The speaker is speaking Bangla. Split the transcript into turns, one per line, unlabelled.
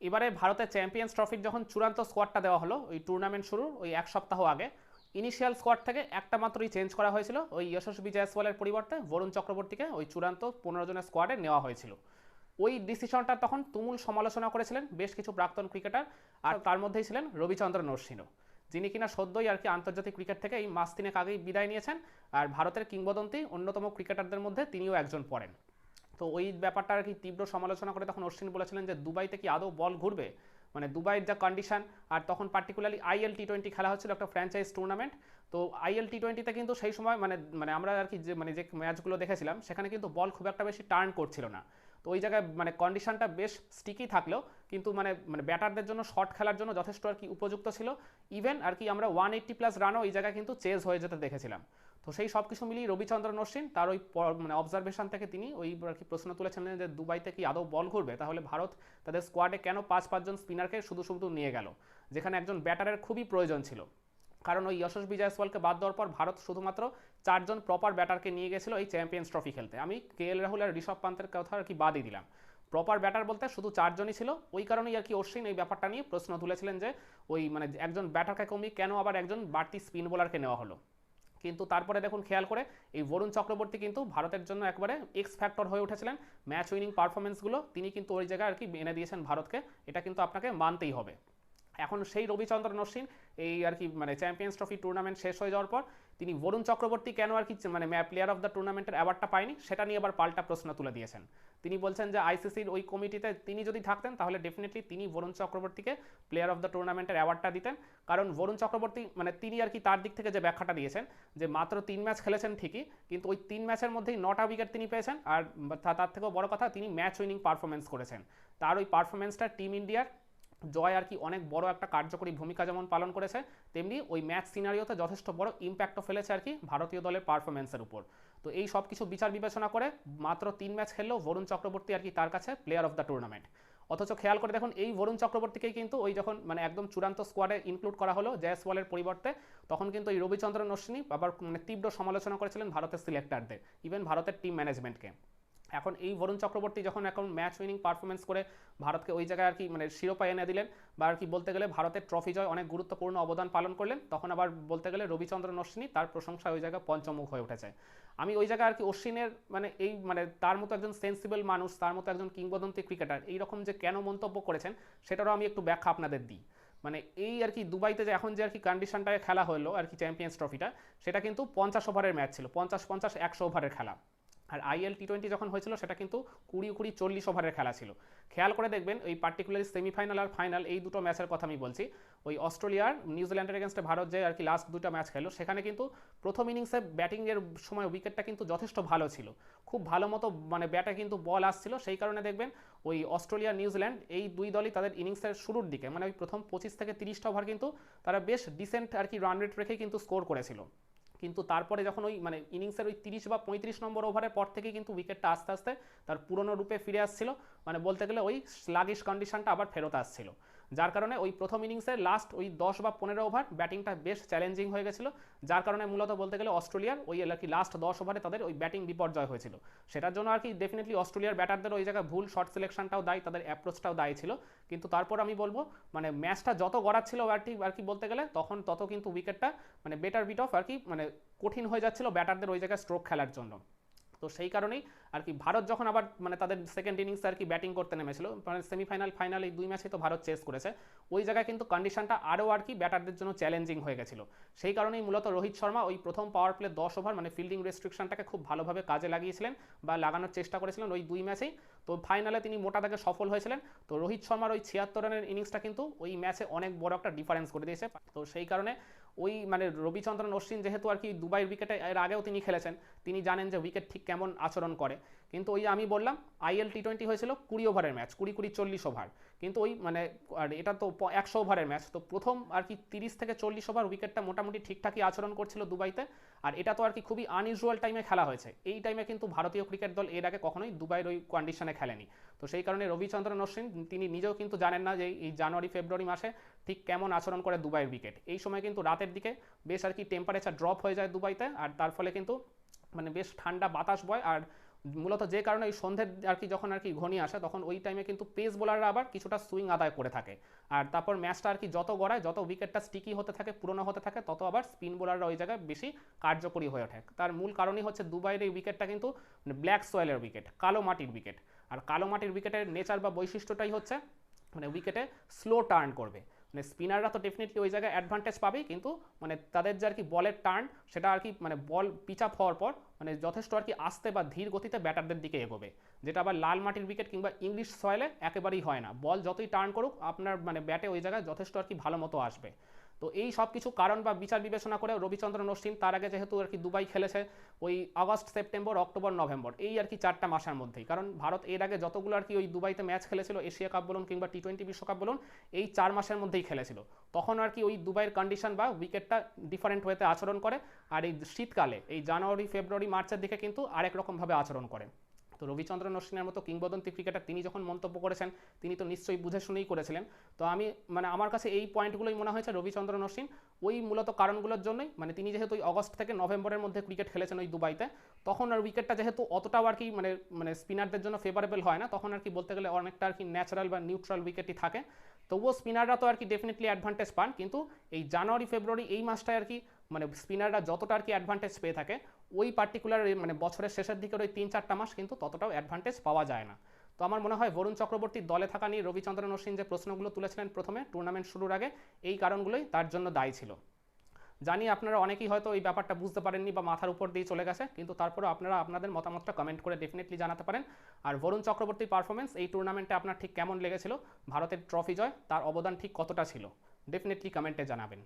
এবারে ভারতের চ্যাম্পিয়ন্স ট্রফির যখন চূড়ান্ত স্কোয়াডটা দেওয়া হলো ওই টুর্নামেন্ট শুরুর ওই এক সপ্তাহ আগে ইনিশিয়াল স্কোয়াড থেকে একটা মাত্রই চেঞ্জ করা হয়েছিল। ওই যশস্বী জয়সওয়ালের পরিবর্তে বরুণ চক্রবর্তীকে ওই চূড়ান্ত পনেরো জনের স্কোয়াডে নেওয়া হয়েছিল। ওই ডিসিশনটা তখন তুমুল সমালোচনা করেছিলেন বেশ কিছু প্রাক্তন ক্রিকেটার আর তার মধ্যেই ছিলেন রবিচন্দ্রন অশ্বিনও যিনি কিনা সদ্যই আর কি আন্তর্জাতিক ক্রিকেট থেকে এই মাস তিনেক আগেই বিদায় নিয়েছেন আর ভারতের কিংবদন্তি অন্যতম ক্রিকেটারদের মধ্যে তিনিও একজন পড়েন। তো ওই ব্যাপারটা আর কি তীব্র সমালোচনা করে তখন অশ্বিন বলেছিলেন যে দুবাইতে কি আদৌ বল ঘুরবে? মানে দুবাইয়ের যা কন্ডিশন আর তখন পার্টিকুলারলি আইএল টি টোয়েন্টি খেলা হচ্ছিল একটা ফ্র্যাঞ্চাইজ টুর্নামেন্ট তো আইএল টি টোয়েন্টিতে কিন্তু সেই সময় মানে মানে আমরা আর কি যে মানে যে ম্যাচগুলো দেখেছিলাম, সেখানে কিন্তু বল খুব একটা বেশি টার্ন করছিল না। তো ওই জায়গায় মানে কন্ডিশনটা বেশ স্টিকি থাকলেও কিন্তু মানে মানে ব্যাটারদের জন্য শর্ট খেলার জন্য যথেষ্ট আর কি উপযুক্ত ছিল। ইভেন আর কি আমরা ওয়ান এইট্টি প্লাস রানও এই জায়গায় কিন্তু চেজ হয়ে যেতে দেখেছিলাম। তো সেই সব কিছু মিলিয়ে রবিচন্দ্রন অশ্বিন তার ওই মানে অবজারভেশন থেকে তিনি ওই আর কি প্রশ্ন তুলেছিলেন যে দুবাইতে কি আদৌ বল ঘুরবে? তাহলে ভারত তাদের স্কোয়াডে কেন পাঁচ, পাঁচজন স্পিনারকে শুধু শুধু নিয়ে গেল? যেখানে একজন ব্যাটারের খুবই প্রয়োজন ছিল। কারণ ওই যশস্বী জয়সওয়ালকে বাদ দেওয়ার পর ভারত শুধুমাত্র চারজন প্রপার ব্যাটারকে নিয়ে গেছিল এই চ্যাম্পিয়ন্স ট্রফি খেলতে। আমি কে এল রাহুল আর ঋষভ পান্তের কথা আর কি বাদই দিলাম। প্রপার ব্যাটার বলতে শুধু চারজনই ছিল, ওই কারণেই আর কি অশ্বিন এই ব্যাপারটা নিয়ে প্রশ্ন তুলেছিলেন যে ওই মানে একজন ব্যাটারকে কমিয়ে কেন আবার একজন বাড়তি স্পিন বোলারকে নেওয়া হলো। কিন্তু তারপরে দেখুন খেয়াল করে এই বরুণ চক্রবর্তী কিন্তু ভারতের জন্য একবারে এক্স ফ্যাক্টর হয়ে উঠেছিলেন। ম্যাচ উইনিং পারফরমেন্সগুলো তিনি কিন্তু ওই জায়গায় আর কি এনে দিয়েছেন ভারতকে। এটা কিন্তু আপনাকে মানতেই হবে। এখন সেই রবিচন্দ্রন অশ্বিন এই আর কি মানে চ্যাম্পিয়ন্স ট্রফি টুর্নামেন্ট শেষ হয়ে যাওয়ার পর তিনি বরুণ চক্রবর্তী কেন আর কি মানে প্লেয়ার অফ দ্য টুর্নামেন্টের অ্যাওয়ার্ডটা পায়নি, সেটা নিয়ে আবার পাল্টা প্রশ্ন তুলে দিয়েছেন। তিনি বলছেন যে আইসিসির ওই কমিটিতে তিনি যদি থাকতেন, তাহলে ডেফিনেটলি তিনি বরুণ চক্রবর্তীকে প্লেয়ার অফ দ্য টুর্নামেন্টের অ্যাওয়ার্ডটা দিতেন। কারণ বরুণ চক্রবর্তী মানে তিনি আর কি তার দিক থেকে যে ব্যাখ্যাটা দিয়েছেন, যে মাত্র তিন ম্যাচ খেলেছেন ঠিকই, কিন্তু ওই তিন ম্যাচের মধ্যেই নটা উইকেট তিনি পেয়েছেন, আর তার থেকেও বড় কথা, তিনি ম্যাচ উইনিং পারফরমেন্স করেছেন। তার ওই পারফরমেন্সটা টিম ইন্ডিয়ার জয় আর কি অনেক বড় একটা কার্যকরী ভূমিকা যেমন পালন করেছে, তেমনি ওই ম্যাচ সিনারিওতে যথেষ্ট বড় ইম্প্যাক্টও ফেলেছে আর কি ভারতীয় দলের পারফরমেন্সের উপর। তো এই সব কিছু বিচার বিবেচনা করে মাত্র তিন ম্যাচ খেললেও বরুণ চক্রবর্তী আর কি তার কাছে প্লেয়ার অফ দ্য টুর্নামেন্ট অথচ খেয়াল করে দেখুন, এই বরুণ চক্রবর্তীকেই কিন্তু ওই যখন মানে একদম চূড়ান্ত স্কোয়াডে ইনক্লুড করা হলো জয়সওয়ালের পরিবর্তে, তখন কিন্তু এই রবিচন্দ্রন অশ্বিনী আবার মানে তীব্র সমালোচনা করেছিলেন ভারতের সিলেক্টারদের ইভেন ভারতের টিম ম্যানেজমেন্টকে এখন এই বরুণ চক্রবর্তী যখন এখন ম্যাচ উইনিং পারফরমেন্স করে ভারতকে ওই জায়গায় আর কি মানে শিরোপা এনে দিলেন বা আর কি বলতে গেলে ভারতের ট্রফি জয় অনেক গুরুত্বপূর্ণ অবদান পালন করলেন, তখন আবার বলতে গেলে রবিচন্দ্রন অশ্বিনী তার প্রশংসা ওই জায়গায় পঞ্চমুখ হয়ে উঠেছে। আমি ওই জায়গায় আর কি অশ্বিনের মানে এই মানে তার মতো একজন সেন্সিবল মানুষ, তার মতো একজন কিংবদন্তি ক্রিকেটার এইরকম যে কেন মন্তব্য করেছেন সেটারও আমি একটু ব্যাখ্যা আপনাদের দিই। মানে এই আর কি দুবাইতে যে এখন যে আর কি কন্ডিশনটায় খেলা হলো আর কি চ্যাম্পিয়ন্স ট্রফিটা সেটা কিন্তু পঞ্চাশ ওভারের ম্যাচ ছিল, পঞ্চাশ পঞ্চাশ, একশো ওভারের খেলা। আর আইএল টি টোয়েন্টি যখন হয়েছিল, সেটা কিন্তু কুড়ি কুড়ি চল্লিশ ওভারের খেলা ছিল। খেয়াল করে দেখবেন ওই পার্টিকুলারলি সেমিফাইনাল আর ফাইনাল এই দুটো ম্যাচের কথা আমি বলছি। ওই অস্ট্রেলিয়ার নিউজিল্যান্ডের এগেনস্টে ভারত যে আর কি লাস্ট দুটো ম্যাচ খেলো, সেখানে কিন্তু প্রথম ইনিংসে ব্যাটিংয়ের সময় উইকেটটা কিন্তু যথেষ্ট ভালো ছিল। খুব ভালো মতো মানে ব্যাটে কিন্তু বল আসছিল। সেই কারণে দেখবেন, ওই অস্ট্রেলিয়া নিউজিল্যান্ড এই দুই দলই তাদের ইনিংসের শুরুর দিকে মানে ওই প্রথম পঁচিশ থেকে তিরিশটা ওভার কিন্তু তারা বেশ ডিসেন্ট আর কি রান রেট রেখে কিন্তু স্কোর করেছিল। কিন্তু তারপরে যখন ওই মানে ইনিংসের ওই তিরিশ বা পঁয়ত্রিশ নম্বর ওভারের পর থেকে কিন্তু উইকেটটা আস্তে আস্তে তার পুরনো রূপে ফিরে আসছিল। মানে বলতে গেলে ওই স্লাগিশ কন্ডিশনটা আবার ফেরত আসছিল। যার কারণে ওই প্রথম ইনিংসের লাস্ট ওই দশ বা পনেরো ওভার ব্যাটিংটা বেশ চ্যালেঞ্জিং হয়ে গেছিল। যার কারণে মূলত বলতে গেলে অস্ট্রেলিয়ার ওই আর কি লাস্ট দশ ওভারে তাদের ওই ব্যাটিং বিপর্যয় হয়েছিল। সেটার জন্য আর কি ডেফিনেটলি অস্ট্রেলিয়ার ব্যাটারদের ওই জায়গায় ভুল শর্ট সিলেকশনটাও দায়ী, তাদের অ্যাপ্রোচটাও দায়ী ছিল। কিন্তু তারপর আমি বলব মানে ম্যাচটা যত গড়াচ্ছিল আর কি আর কি বলতে গেলে, তখন তত কিন্তু উইকেটটা মানে বেটার বিট অফ আর কি মানে কঠিন হয়ে যাচ্ছিল ব্যাটারদের ওই জায়গায় স্ট্রোক খেলার জন্য। তো সেই কারণেই আর কি ভারত যখন আবার মানে তাদের সেকেন্ড ইনিংসে আর কি ব্যাটিং করতে নেমেছিল মানে সেমিফাইনাল ফাইনাল এই দুই ম্যাচে তো ভারত চেস করেছে। ওই জায়গায় কিন্তু কন্ডিশনটা আরও আর কি ব্যাটারদের জন্য চ্যালেঞ্জিং হয়ে গেছিল। সেই কারণেই মূলত রোহিত শর্মা ওই প্রথম পাওয়ার প্লে দশ ওভার মানে ফিল্ডিং রেস্ট্রিকশনটাকে খুব ভালোভাবে কাজে লাগিয়েছিলেন বা লাগানোর চেষ্টা করেছিলেন ওই দুই ম্যাচেই তো ফাইনালে তিনি মোটা দাগে সফল হয়েছিলেন। তো রোহিত শর্মার ওই ছিয়াত্তর রানের ইনিংসটা কিন্তু ওই ম্যাচে অনেক বড় একটা ডিফারেন্স করে দিয়েছে। তো সেই কারণে ওই মানে রবিচন্দ্রন অশ্বিন যেহেতু আর কি দুবাইয়ের উইকেটে এর আগেও তিনি খেলেছেন, তিনি জানেন যে উইকেট ঠিক কেমন আচরণ করে। কিন্তু ওই আমি বললাম আইএল টি টোয়েন্টি হয়েছিল কুড়ি ওভারের ম্যাচ কুড়ি কুড়ি চল্লিশ ওভার কিন্তু ওই মানে আর এটা তো একশো ওভারের ম্যাচ তো প্রথম আর কি তিরিশ থেকে চল্লিশ ওভার উইকেটটা মোটামুটি ঠিকঠাকই আচরণ করছিল দুবাইতে। আর এটা তো আর কি খুবই আনইউজুয়াল টাইমে খেলা হয়েছে। এই টাইমে কিন্তু ভারতীয় ক্রিকেট দল এর আগে কখনোই দুবাইয়ের ওই কন্ডিশনে খেলেনি। তো সেই কারণে রবিচন্দ্রন অশ্বিন, তিনি নিজেও কিন্তু জানেন না যে এই জানুয়ারি, ফেব্রুয়ারি মাসে ঠিক কেমন আচরণ করে দুবাইয়ের উইকেট এই সময় কিন্তু রাতের দিকে বেশ আর কি টেম্পারেচার ড্রপ হয়ে যায় দুবাইতে, আর তার ফলে কিন্তু মানে বেশ ঠান্ডা বাতাস বয়, আর মূলত যে কারণে ওই সন্ধ্যের আর কি যখন আর কি ঘনিয়ে আসে, তখন ওই টাইমে কিন্তু পেস বোলাররা আবার কিছুটা সুইং আদায় করে থাকে। আর তারপর ম্যাচটা আর কি যত গড়ায়, যত উইকেটটা স্টিকি হতে থাকে, পুরনো হতে থাকে, তত আবার স্পিন বোলাররা ওই জায়গায় বেশি কার্যকরী হয়ে ওঠে। তার মূল কারণই হচ্ছে দুবাইয়ের এই উইকেটটা কিন্তু ব্ল্যাক সয়েলের উইকেট কালো মাটির উইকেট আর কালো মাটির উইকেটের নেচার বা বৈশিষ্ট্যটাই হচ্ছে মানে উইকেটে স্লো টার্ন করবে। মানে স্পিনাররা তো ডেফিনেটলি ওই জায়গায় অ্যাডভান্টেজ পাবেই, কিন্তু মানে তাদের যে আর কি বলের টার্ন, সেটা আর কি মানে বল পিচ আপ হওয়ার পর মানে যথেষ্ট আর কি আসতে বা ধীর গতিতে ব্যাটারদের দিকে এগোবে। যেটা আবার লাল মাটির উইকেট কিংবা ইংলিশ সয়েলে একেবারেই হয় না। বল যতই টার্ন করুক, আপনার মানে ব্যাটে ওই জায়গায় যথেষ্ট আর কি ভালো মতো আসবে। তো এই সব কিছু কারণ বা বিচার বিবেচনা করে রবিচন্দ্রন অশ্বিন তার আগে যেহেতু আর কি দুবাই খেলেছে, ওই আগস্ট, সেপ্টেম্বর, অক্টোবর, নভেম্বর, এই আর কি চারটা মাসের মধ্যেই। কারণ ভারত এর আগে যতগুলো আর কি ওই দুবাইতে ম্যাচ খেলেছিল, এশিয়া কাপ বলুন কিংবা টি টোয়েন্টি বিশ্বকাপ বলুন, এই চার মাসের মধ্যেই খেলেছিল। তখন আর কি ওই দুবাইয়ের কন্ডিশন বা উইকেটটা ডিফারেন্ট ওয়েতে আচরণ করে, আর এই শীতকালে, এই জানুয়ারি, ফেব্রুয়ারি, মার্চের দিকে কিন্তু আরেক রকমভাবে আচরণ করে। তো রবিচন্দ্রন অশ্বিনের মতো কিংবদন্তি ক্রিকেটার তিনি যখন মন্তব্য করেছেন, তিনি তো নিশ্চয়ই বুঝে শুনেই করেছিলেন। তো আমি মানে আমার কাছে এই পয়েন্টগুলোই মনে হয়েছে রবিচন্দ্রন অশ্বিন, ওই মূলত কারণগুলোর জন্যই মানে তিনি যেহেতু ওই অগস্ট থেকে নভেম্বরের মধ্যে ক্রিকেট খেলেছেন ওই দুবাইতে, তখন আর উইকেটটা যেহেতু অতটাও আর কি মানে মানে স্পিনারদের জন্য ফেভারেবল হয় না, তখন আর কি বলতে গেলে অনেকটা আর কি ন্যাচারাল বা নিউট্রাল উইকেটই থাকে। তবুও স্পিনাররা তো আর কি ডেফিনেটলি অ্যাডভান্টেজ পান, কিন্তু এই জানুয়ারি ফেব্রুয়ারি এই মাসটায় আর কি মানে স্পিনাররা যতটা আর কি অ্যাডভান্টেজ পেয়ে থাকে ওই পার্টিকুলার মানে বছরের শেষের দিকের ওই তিন চারটা মাস কিন্তু ততটাও অ্যাডভান্টেজ পাওয়া যায় না। তো আমার মনে হয় বরুণ চক্রবর্তীর দলে থাকা নিয়ে রবিচন্দ্রন অশ্বিন যে প্রশ্নগুলো তুলেছিলেন প্রথমে টুর্নামেন্ট শুরুর আগে, এই কারণগুলোই তার জন্য দায়ী ছিল। জানি আপনারা অনেকেই হয়তো এই ব্যাপারটা বুঝতে পারেননি বা মাথার উপর দিয়ে চলে গেছে, কিন্তু তারপরে আপনারা আপনাদের মতামতটা কমেন্ট করে ডেফিনেটলি জানাতে পারেন। আর বরুণ চক্রবর্তীর পারফরমেন্স এই টুর্নামেন্টে আপনার ঠিক কেমন লেগেছিল? ভারতের ট্রফি জয়, তার অবদান ঠিক কতটা ছিল? ডেফিনেটলি কমেন্টে জানাবেন।